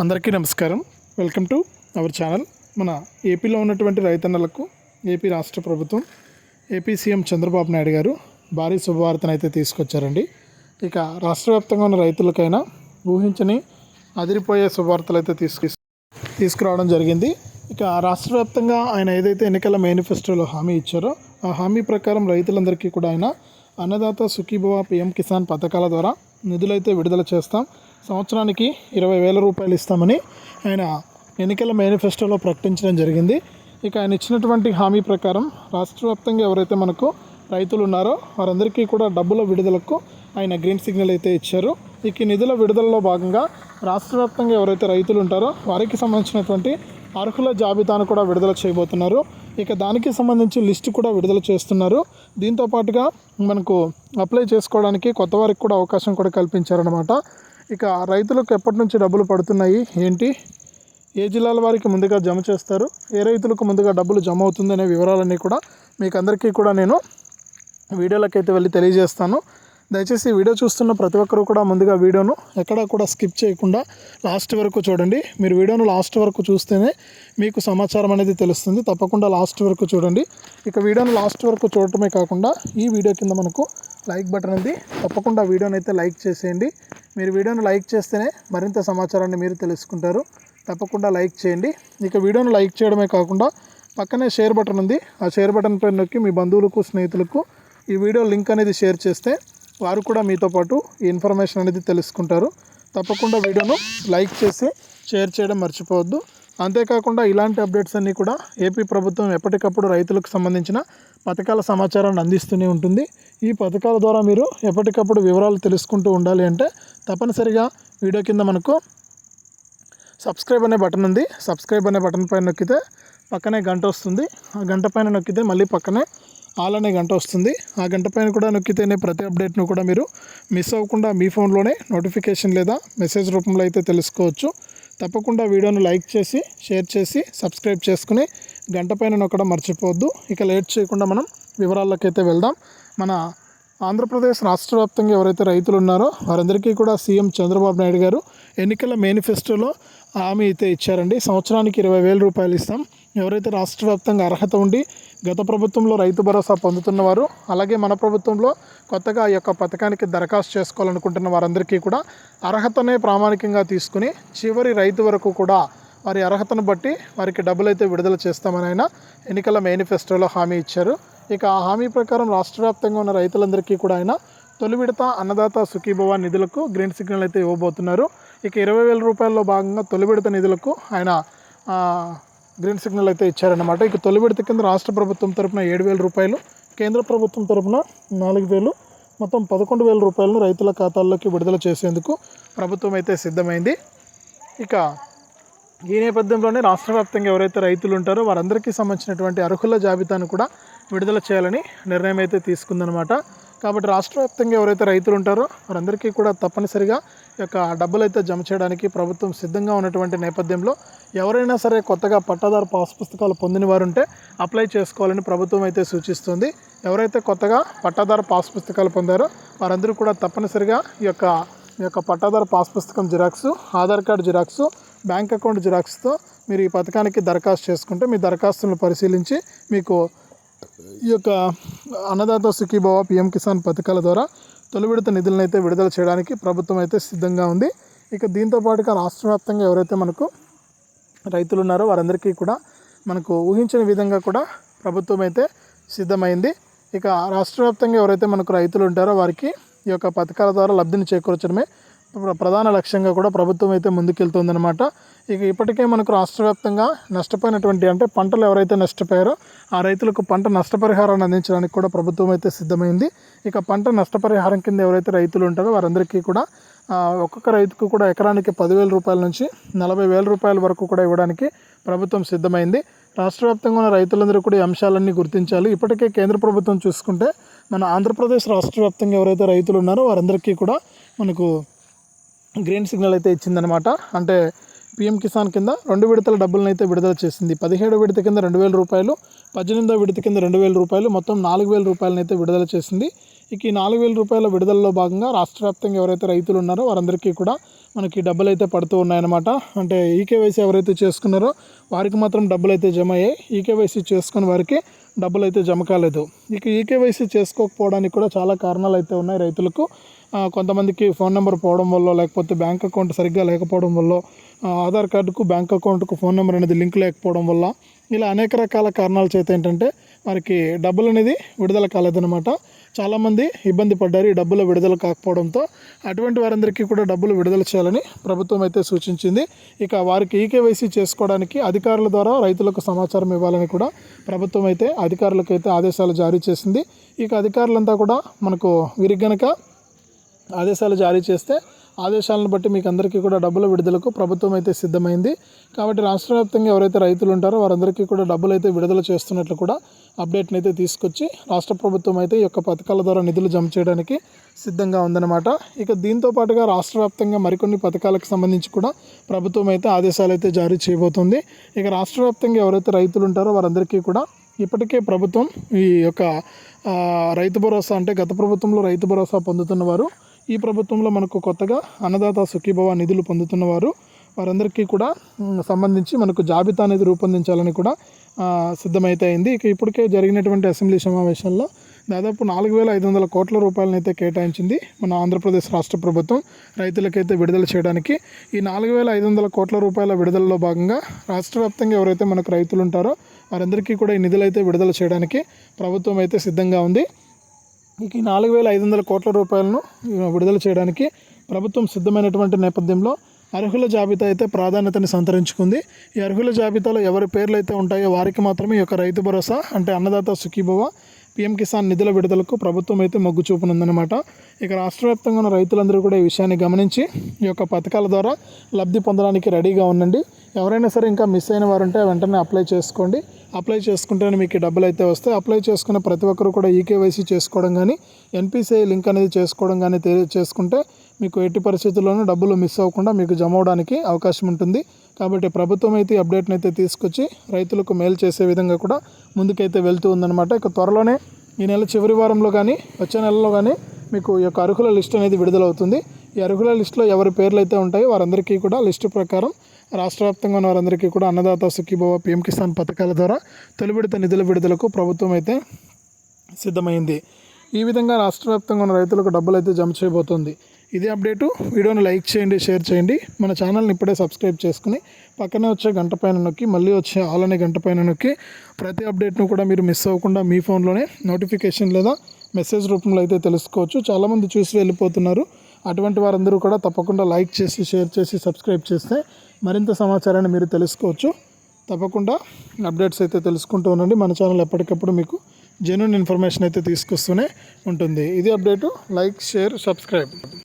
అందరికీ నమస్కారం. Welcome to our channel మన ఏపీలో ఉన్నటువంటి రైతన్నలకు ఏపీ రాష్ట్ర ప్రభుత్వం ఏపీ సీఎం చంద్రబాబు నాయుడు గారు భారీ శుభవార్తను అయితే తీసుకొచ్చారండి. ఇక రాష్ట్ర వ్యాప్తంగా ఉన్న రైతులకైనా ఊహించని అదిరిపోయే శుభవార్తలు అయితే తీసుకు తీసుకురావడం జరిగింది. ఇక రాష్ట్ర వ్యాప్తంగా ఆయన ఏదైతే ఎన్నికల మేనిఫెస్టోలో హామీ ఇచ్చారో ఆ హామీ ప్రకారం రైతులందరికీ కూడా ఆయన అన్నదాత సుఖీభవ పిఎం కిసాన్ పథకాల ద్వారా నిధులైతే విడుదల చేస్తాం. సంవత్సరానికి ఇరవై వేల రూపాయలు ఇస్తామని ఆయన ఎన్నికల మేనిఫెస్టోలో ప్రకటించడం జరిగింది. ఇక ఆయన ఇచ్చినటువంటి హామీ ప్రకారం రాష్ట్ర వ్యాప్తంగా ఎవరైతే మనకు రైతులు ఉన్నారో వారందరికీ కూడా డబ్బుల విడుదలకు ఆయన గ్రీన్ సిగ్నల్ అయితే ఇచ్చారు. ఇక నిధుల విడుదలలో భాగంగా రాష్ట్ర వ్యాప్తంగా ఎవరైతే రైతులు ఉంటారో వారికి సంబంధించినటువంటి అర్హుల జాబితాను కూడా విడుదల చేయబోతున్నారు. ఇక దానికి సంబంధించి లిస్టు కూడా విడుదల చేస్తున్నారు. దీంతో పాటుగా మనకు అప్లై చేసుకోవడానికి కొత్త వారికి కూడా అవకాశం కూడా కల్పించారనమాట ఇక రైతులకు ఎప్పటి నుంచి డబ్బులు పడుతున్నాయి? ఏంటి? ఏ జిల్లాల వారికి ముందుగా జమ చేస్తారు? ఏ రైతులకు ముందుగా డబ్బులు జమ అవుతుందనే వివరాలన్నీ కూడా మీకు అందరికీ కూడా నేను వీడియోలకైతే వెళ్ళి తెలియజేస్తాను. దయచేసి వీడియో చూస్తున్న ప్రతి ఒక్కరూ కూడా ముందుగా వీడియోను ఎక్కడా కూడా స్కిప్ చేయకుండా లాస్ట్ వరకు చూడండి. మీరు వీడియోను లాస్ట్ వరకు చూస్తేనే మీకు సమాచారం అనేది తెలుస్తుంది. తప్పకుండా లాస్ట్ వరకు చూడండి. ఇక వీడియోను లాస్ట్ వరకు చూడటమే కాకుండా ఈ వీడియో కింద మనకు లైక్ బటన్ ఉంది. తప్పకుండా వీడియోని అయితే లైక్ చేసేయండి. మీరు వీడియోను లైక్ చేస్తేనే మరింత సమాచారాన్ని మీరు తెలుసుకుంటారు. తప్పకుండా లైక్ చేయండి. ఇక వీడియోను లైక్ చేయడమే కాకుండా పక్కనే షేర్ బటన్ ఉంది. ఆ షేర్ బటన్ పైన నొక్కి మీ బంధువులకు స్నేహితులకు ఈ వీడియో లింక్ అనేది షేర్ చేస్తే వారు కూడా మీతో పాటు ఈ ఇన్ఫర్మేషన్ అనేది తెలుసుకుంటారు. తప్పకుండా వీడియోను లైక్ చేసి షేర్ చేయడం మర్చిపోవద్దు. అంతేకాకుండా ఇలాంటి అప్డేట్స్ అన్నీ కూడా ఏపీ ప్రభుత్వం ఎప్పటికప్పుడు రైతులకు సంబంధించిన పథకాల సమాచారాన్ని అందిస్తూనే ఉంటుంది. ఈ పథకాల ద్వారా మీరు ఎప్పటికప్పుడు వివరాలు తెలుసుకుంటూ ఉండాలి అంటే తప్పనిసరిగా వీడియో కింద మనకు సబ్స్క్రైబ్ అనే బటన్ ఉంది. సబ్స్క్రైబ్ అనే బటన్ పైన నొక్కితే పక్కనే గంట వస్తుంది. ఆ గంట పైన నొక్కితే మళ్ళీ పక్కనే ఆల్ అనే గంట వస్తుంది. ఆ గంట పైన కూడా నొక్కితేనే ప్రతి అప్డేట్ను కూడా మీరు మిస్ అవ్వకుండా మీ ఫోన్లోనే నోటిఫికేషన్ లేదా మెసేజ్ రూపంలో అయితే తెలుసుకోవచ్చు. తప్పకుండా వీడియోను లైక్ చేసి షేర్ చేసి సబ్స్క్రైబ్ చేసుకుని గంట పైన నొక్కడం మర్చిపోవద్దు. ఇక లేట్ చేయకుండా మనం వివరాల్లోకైతే వెళ్దాం. మన ఆంధ్రప్రదేశ్ రాష్ట్ర వ్యాప్తంగా ఎవరైతే రైతులు ఉన్నారో వారందరికీ కూడా సీఎం చంద్రబాబు నాయుడు గారు ఎన్నికల మేనిఫెస్టోలో హామీ అయితే ఇచ్చారండి. సంవత్సరానికి ఇరవై వేల రూపాయలు ఇస్తాం. ఎవరైతే రాష్ట్ర వ్యాప్తంగా అర్హత ఉండి గత ప్రభుత్వంలో రైతు భరోసా పొందుతున్నవారు అలాగే మన ప్రభుత్వంలో కొత్తగా ఈ యొక్క పథకానికి దరఖాస్తు చేసుకోవాలనుకుంటున్న వారందరికీ కూడా అర్హతనే ప్రామాణికంగా తీసుకుని చివరి రైతు వరకు కూడా వారి అర్హతను బట్టి వారికి డబ్బులు అయితే విడుదల చేస్తామని ఆయన ఎన్నికల మేనిఫెస్టోలో హామీ ఇచ్చారు. ఇక ఆ హామీ ప్రకారం రాష్ట్ర వ్యాప్తంగా ఉన్న రైతులందరికీ కూడా ఆయన తొలి విడత అన్నదాత సుఖీభవ నిధులకు గ్రీన్ సిగ్నల్ అయితే ఇవ్వబోతున్నారు. ఇక ఇరవై వేల రూపాయల్లో భాగంగా తొలి విడత నిధులకు ఆయన గ్రీన్ సిగ్నల్ అయితే ఇచ్చారన్నమాట. ఇక తొలి విడత కింద రాష్ట్ర ప్రభుత్వం తరపున ఏడు వేల రూపాయలు కేంద్ర ప్రభుత్వం తరపున నాలుగు వేలు మొత్తం పదకొండు వేల రూపాయలను రైతుల ఖాతాల్లోకి విడుదల చేసేందుకు ప్రభుత్వం అయితే సిద్ధమైంది. ఇక ఈ నేపథ్యంలోనే రాష్ట్ర వ్యాప్తంగా ఎవరైతే రైతులు ఉంటారో వారందరికీ సంబంధించినటువంటి అర్హుల జాబితాను కూడా విడుదల చేయాలని నిర్ణయం అయితే తీసుకుందనమాట కాబట్టి రాష్ట్ర వ్యాప్తంగా ఎవరైతే రైతులు ఉంటారో వారందరికీ కూడా తప్పనిసరిగా ఈ యొక్క డబ్బులు అయితే జమ చేయడానికి ప్రభుత్వం సిద్ధంగా ఉన్నటువంటి నేపథ్యంలో ఎవరైనా సరే కొత్తగా పట్టాదారు పాస్ పుస్తకాలు పొందిన వారు ఉంటే అప్లై చేసుకోవాలని ప్రభుత్వం అయితే సూచిస్తుంది. ఎవరైతే కొత్తగా పట్టాదారు పాస్ పుస్తకాలు పొందారో వారందరూ కూడా తప్పనిసరిగా ఈ యొక్క ఈ యొక్క పట్టాదారు పాస్ పుస్తకం xerox Aadhaar card xerox bank account జిరాక్స్తో మీరు ఈ పథకానికి దరఖాస్తు చేసుకుంటే మీ దరఖాస్తులను పరిశీలించి మీకు ఈ యొక్క అన్నదాత సుఖీభవ పిఎం కిసాన్ పథకాల ద్వారా తొలి విడత నిధులను అయితే విడుదల చేయడానికి ప్రభుత్వం అయితే సిద్ధంగా ఉంది. ఇక దీంతో పాటుగా రాష్ట్ర వ్యాప్తంగా ఎవరైతే మనకు రైతులు ఉన్నారో వారందరికీ కూడా మనకు ఊహించిన విధంగా కూడా ప్రభుత్వం అయితే సిద్ధమైంది. ఇక రాష్ట్ర వ్యాప్తంగా ఎవరైతే మనకు రైతులు ఉంటారో వారికి ఈ యొక్క పథకాల ద్వారా లబ్ధిని చేకూర్చడమే ప్రధాన లక్ష్యంగా కూడా ప్రభుత్వం అయితే ముందుకెళ్తుందన్నమాట. ఇక ఇప్పటికే మనకు రాష్ట్ర వ్యాప్తంగా నష్టపోయినటువంటి అంటే పంటలు ఎవరైతే నష్టపోయారో ఆ రైతులకు పంట నష్టపరిహారాన్ని అందించడానికి కూడా ప్రభుత్వం అయితే సిద్ధమైంది. ఇక పంట నష్టపరిహారం కింద ఎవరైతే రైతులు ఉంటారో వారందరికీ కూడా ఒక్కొక్క రైతుకు కూడా ఎకరానికి పదివేల రూపాయల నుంచి నలభై వేల రూపాయల వరకు కూడా ఇవ్వడానికి ప్రభుత్వం సిద్ధమైంది. రాష్ట్ర వ్యాప్తంగా ఉన్న రైతులందరూ కూడా ఈ అంశాలన్నీ గుర్తించాలి. ఇప్పటికే కేంద్ర ప్రభుత్వం చూసుకుంటే మన ఆంధ్రప్రదేశ్ రాష్ట్ర వ్యాప్తంగా ఎవరైతే రైతులు ఉన్నారో వారందరికీ కూడా మనకు గ్రీన్ సిగ్నల్ అయితే ఇచ్చిందనమాట అంటే పిఎం కిసాన్ కింద రెండు విడతల డబ్బులను అయితే విడుదల చేసింది. పదిహేడు విడత కింద రెండు వేల రూపాయలు పద్దెనిమిదో విడత కింద రెండు వేల రూపాయలు మొత్తం నాలుగు వేల రూపాయలను అయితే విడుదల చేసింది. ఇక ఈ నాలుగు వేల రూపాయల విడుదలలో భాగంగా రాష్ట్ర వ్యాప్తంగా ఎవరైతే రైతులు ఉన్నారో వారందరికీ కూడా మనకి డబ్బులు అయితే పడుతూ ఉన్నాయన్నమాట. అంటే ఈకేవైసీ ఎవరైతే చేసుకున్నారో వారికి మాత్రం డబ్బులు అయితే జమ అయ్యాయి. ఈకేవైసీ చేసుకున్న వారికి డబ్బులు అయితే జమ కాలేదు. ఇక ఈకేవైసీ చేసుకోకపోవడానికి కూడా చాలా కారణాలు అయితే ఉన్నాయి రైతులకు. కొంతమందికి ఫోన్ నెంబర్ పోవడం వల్ల లేకపోతే బ్యాంక్ అకౌంట్ సరిగ్గా లేకపోవడం వల్ల ఆధార్ కార్డుకు బ్యాంక్ అకౌంట్కు ఫోన్ నెంబర్ అనేది లింక్ లేకపోవడం వల్ల ఇలా అనేక రకాల కారణాల చేత ఏంటంటే వారికి డబ్బులు అనేది విడుదల కాలేదన్నమాట. చాలామంది ఇబ్బంది పడ్డారు ఈ డబ్బులు విడుదల కాకపోవడంతో. అటువంటి వారందరికీ కూడా డబ్బులు విడుదల చేయాలని ప్రభుత్వం అయితే సూచించింది. ఇక వారికి ఈకేవైసీ చేసుకోవడానికి అధికారుల ద్వారా రైతులకు సమాచారం ఇవ్వాలని కూడా ప్రభుత్వం అయితే అధికారులకు అయితే ఆదేశాలు జారీ చేసింది. ఇక అధికారులంతా కూడా మనకు వీరికి గనక ఆదేశాలు జారీ చేస్తే ఆదేశాలను బట్టి మీకు అందరికీ కూడా డబ్బుల విడుదలకు ప్రభుత్వం అయితే సిద్ధమైంది. కాబట్టి రాష్ట్ర వ్యాప్తంగా ఎవరైతే రైతులు ఉంటారో వారందరికీ కూడా డబ్బులు అయితే విడుదల చేస్తున్నట్లు కూడా అప్డేట్ని అయితే తీసుకొచ్చి రాష్ట్ర ప్రభుత్వం అయితే ఈ యొక్క పథకాల ద్వారా నిధులు జమ చేయడానికి సిద్ధంగా ఉందన్నమాట. ఇక దీంతో పాటుగా రాష్ట్ర వ్యాప్తంగా మరికొన్ని పథకాలకు సంబంధించి కూడా ప్రభుత్వం అయితే ఆదేశాలు అయితే జారీ చేయబోతుంది. ఇక రాష్ట్ర వ్యాప్తంగా ఎవరైతే రైతులు ఉంటారో వారందరికీ కూడా ఇప్పటికే ప్రభుత్వం ఈ యొక్క రైతు భరోసా అంటే గత ప్రభుత్వంలో రైతు భరోసా పొందుతున్న వారు ఈ ప్రభుత్వంలో మనకు కొత్తగా అన్నదాత సుఖీభవ నిధులు పొందుతున్న వారు వారందరికీ కూడా సంబంధించి మనకు జాబితా అనేది రూపొందించాలని కూడా సిద్ధమైతే అయింది. ఇక ఇప్పటికే జరిగినటువంటి అసెంబ్లీ సమావేశంలో దాదాపు నాలుగు వేల ఐదు వందల కోట్ల రూపాయలను అయితే కేటాయించింది మన ఆంధ్రప్రదేశ్ రాష్ట్ర ప్రభుత్వం. రైతులకైతే విడుదల చేయడానికి ఈ నాలుగు వేల ఐదు వందల కోట్ల రూపాయల విడుదలలో భాగంగా రాష్ట్ర వ్యాప్తంగా ఎవరైతే మనకు రైతులు ఉంటారో వారందరికీ కూడా ఈ నిధులైతే విడుదల చేయడానికి ప్రభుత్వం అయితే సిద్ధంగా ఉంది. ఈ నాలుగు వేల ఐదు వందల కోట్ల రూపాయలను విడుదల చేయడానికి ప్రభుత్వం సిద్ధమైనటువంటి నేపథ్యంలో అర్హుల జాబితా అయితే ప్రాధాన్యతని సంతరించుకుంది. ఈ అర్హుల జాబితాలో ఎవరి పేర్లు అయితే ఉంటాయో వారికి మాత్రమే ఈ యొక్క రైతు భరోసా అంటే అన్నదాత సుఖీభవ పిఎం కిసాన్ నిధుల విడుదలకు ప్రభుత్వం అయితే మొగ్గు చూపనుందనమాట ఇక రాష్ట్ర వ్యాప్తంగా ఉన్న రైతులందరూ కూడా ఈ విషయాన్ని గమనించి ఈ యొక్క పథకాల ద్వారా లబ్ధి పొందడానికి రెడీగా ఉండండి. ఎవరైనా సరే ఇంకా మిస్ అయిన వారుంటే వెంటనే అప్లై చేసుకోండి. అప్లై చేసుకుంటేనే మీకు డబ్బులు అయితే వస్తాయి. అప్లై చేసుకున్న ప్రతి ఒక్కరు కూడా ఈకేవైసీ చేసుకోవడం కానీ ఎన్పిసిఐ లింక్ అనేది చేసుకోవడం కానీ తెలియ చేసుకుంటే మీకు ఎట్టి పరిస్థితుల్లోనూ డబ్బులు మిస్ అవ్వకుండా మీకు జమ అవడానికి అవకాశం ఉంటుంది. కాబట్టి ప్రభుత్వం అయితే అప్డేట్ని అయితే తీసుకొచ్చి రైతులకు మేలు చేసే విధంగా కూడా ముందుకైతే వెళ్తూ ఉందన్నమాట. ఇక త్వరలోనే ఈ నెల చివరి వారంలో కానీ వచ్చే నెలలో కానీ మీకు ఈ యొక్క అర్హుల లిస్ట్ అనేది విడుదలవుతుంది. ఈ అర్హుల లిస్టులో ఎవరి పేర్లు అయితే ఉంటాయో వారందరికీ కూడా లిస్టు ప్రకారం రాష్ట్ర వ్యాప్తంగా ఉన్న వారందరికీ కూడా అన్నదాత సుఖీభవ పిఎం కిసాన్ పథకాల ద్వారా తొలి విడత నిధుల విడుదలకు ప్రభుత్వం అయితే సిద్ధమైంది. ఈ విధంగా రాష్ట్ర వ్యాప్తంగా ఉన్న రైతులకు డబ్బులు అయితే జమ చేయబోతోంది. ఇదే అప్డేటు. వీడియోని లైక్ చేయండి షేర్ చేయండి. మన ఛానల్ని ఇప్పుడే సబ్స్క్రైబ్ చేసుకుని పక్కనే వచ్చే గంట పైన నొక్కి మళ్ళీ వచ్చే ఆల్ అనే గంట పైన నొక్కి ప్రతి అప్డేట్ను కూడా మీరు మిస్ అవ్వకుండా మీ ఫోన్లోనే నోటిఫికేషన్ లేదా మెసేజ్ రూపంలో అయితే తెలుసుకోవచ్చు. చాలామంది చూసి వెళ్ళిపోతున్నారు. అటువంటి వారందరూ కూడా తప్పకుండా లైక్ చేసి షేర్ చేసి సబ్స్క్రైబ్ చేస్తే మరింత సమాచారాన్ని మీరు తెలుసుకోవచ్చు. తప్పకుండా అప్డేట్స్ అయితే తెలుసుకుంటూ ఉండండి. మన ఛానల్ ఎప్పటికప్పుడు మీకు జెన్యున్ ఇన్ఫర్మేషన్ అయితే తీసుకొస్తూనే ఉంటుంది. ఇది అప్డేటు. Like share subscribe.